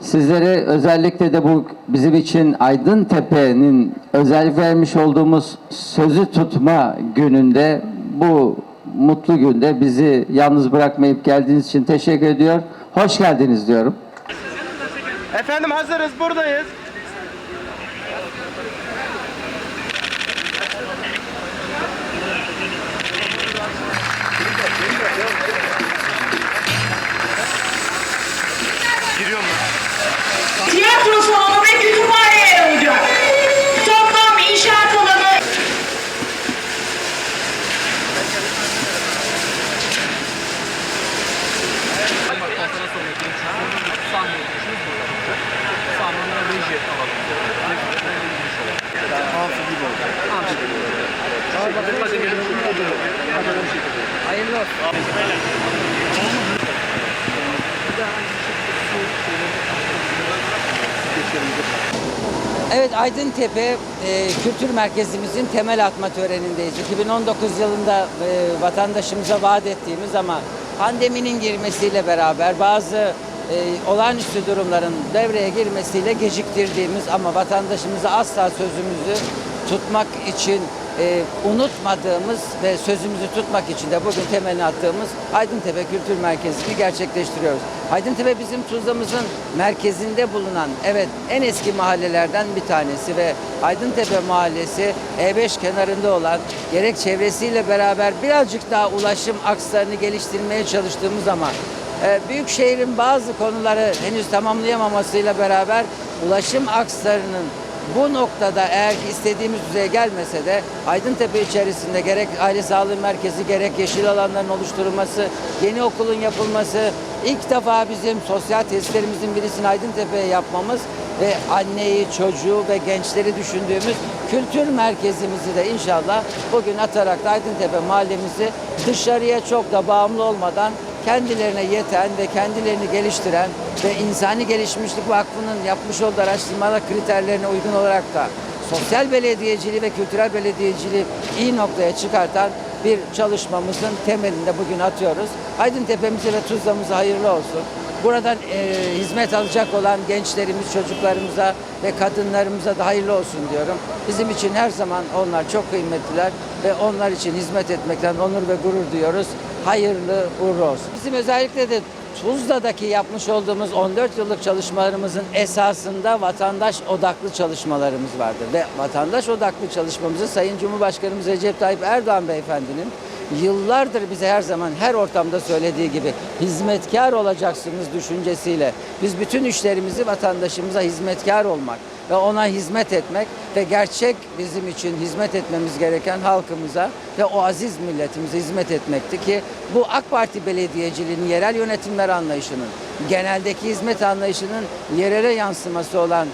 Sizlere özellikle de bu bizim için Aydın Tepe'nin özel vermiş olduğumuz sözü tutma gününde bu mutlu günde bizi yalnız bırakmayıp geldiğiniz için teşekkür ediyor. Hoş geldiniz diyorum. Efendim hazırız buradayız. Tiyatro Evet Aydıntepe e, Kültür Merkezimizin temel atma törenindeyiz. 2019 yılında e, vatandaşımıza vaat ettiğimiz ama pandeminin girmesiyle beraber bazı e, olağanüstü durumların devreye girmesiyle geciktirdiğimiz ama vatandaşımıza asla sözümüzü tutmak için e, unutmadığımız ve sözümüzü tutmak için de bugün temelini attığımız Aydıntepe Kültür Merkezi'ni gerçekleştiriyoruz. Aydıntepe bizim Tuzla'mızın merkezinde bulunan evet en eski mahallelerden bir tanesi ve Aydıntepe Mahallesi E5 kenarında olan gerek çevresiyle beraber birazcık daha ulaşım akslarını geliştirmeye çalıştığımız ama e, büyük şehrin bazı konuları henüz tamamlayamamasıyla beraber ulaşım akslarının bu noktada eğer ki istediğimiz düzeye gelmese de Aydıntepe içerisinde gerek aile sağlığı merkezi gerek yeşil alanların oluşturulması, yeni okulun yapılması, ilk defa bizim sosyal tesislerimizin birisini Aydıntepe'ye yapmamız ve anneyi, çocuğu ve gençleri düşündüğümüz kültür merkezimizi de inşallah bugün atarak da Aydıntepe mahallemizi dışarıya çok da bağımlı olmadan kendilerine yeten ve kendilerini geliştiren ve insani gelişmişlik vakfının yapmış olduğu araştırmalar kriterlerine uygun olarak da sosyal belediyeciliği ve kültürel belediyeciliği iyi noktaya çıkartan bir çalışmamızın temelinde bugün atıyoruz. Aydıntepe'mize ve Tuzla'mıza hayırlı olsun. Buradan e, hizmet alacak olan gençlerimiz, çocuklarımıza ve kadınlarımıza da hayırlı olsun diyorum. Bizim için her zaman onlar çok kıymetliler ve onlar için hizmet etmekten onur ve gurur duyuyoruz. Hayırlı uğurlu olsun. Bizim özellikle de Tuzla'daki yapmış olduğumuz 14 yıllık çalışmalarımızın esasında vatandaş odaklı çalışmalarımız vardır. Ve vatandaş odaklı çalışmamızı Sayın Cumhurbaşkanımız Recep Tayyip Erdoğan Beyefendinin yıllardır bize her zaman her ortamda söylediği gibi hizmetkar olacaksınız düşüncesiyle biz bütün işlerimizi vatandaşımıza hizmetkar olmak ve ona hizmet etmek ve gerçek bizim için hizmet etmemiz gereken halkımıza ve o aziz milletimize hizmet etmekti ki bu AK Parti belediyeciliğinin yerel yönetimler anlayışının geneldeki hizmet anlayışının yerele yansıması olan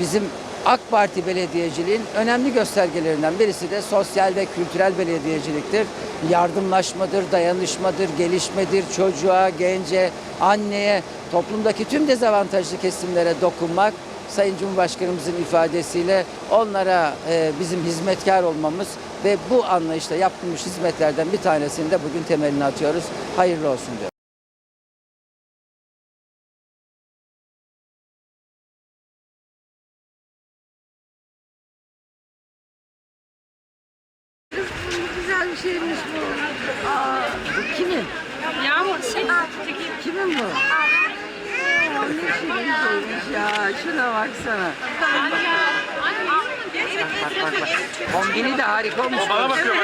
bizim AK Parti belediyeciliğin önemli göstergelerinden birisi de sosyal ve kültürel belediyeciliktir. Yardımlaşmadır, dayanışmadır, gelişmedir, çocuğa, gence, anneye, toplumdaki tüm dezavantajlı kesimlere dokunmak, Sayın Cumhurbaşkanımızın ifadesiyle onlara e, bizim hizmetkar olmamız ve bu anlayışla yapılmış hizmetlerden bir tanesini de bugün temelini atıyoruz. Hayırlı olsun diyorum. Güzel bir şeymiş bu. Aa, bu kimin? Yağmur şey. Kimin bu? Aa, ne şirin ya. Şuna baksana. Kombini de harika olmuş. Bana bakıyor.